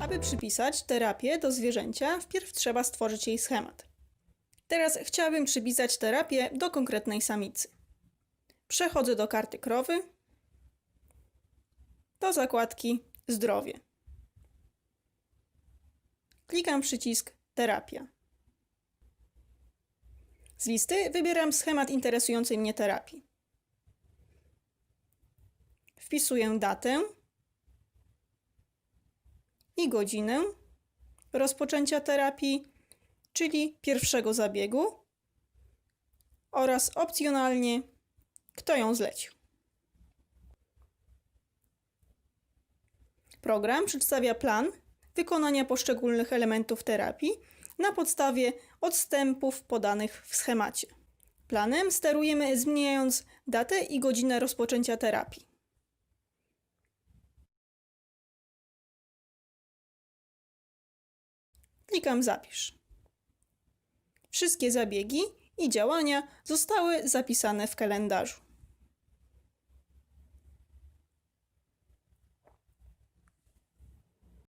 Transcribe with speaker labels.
Speaker 1: Aby przypisać terapię do zwierzęcia, wpierw trzeba stworzyć jej schemat. Teraz chciałabym przypisać terapię do konkretnej samicy. Przechodzę do karty krowy, do zakładki Zdrowie. Klikam przycisk Terapia. Z listy wybieram schemat interesującej mnie terapii. Wpisuję datę i godzinę rozpoczęcia terapii, czyli pierwszego zabiegu oraz opcjonalnie kto ją zlecił. Program przedstawia plan wykonania poszczególnych elementów terapii na podstawie odstępów podanych w schemacie. Planem sterujemy zmieniając datę i godzinę rozpoczęcia terapii. Klikam Zapisz. Wszystkie zabiegi i działania zostały zapisane w kalendarzu.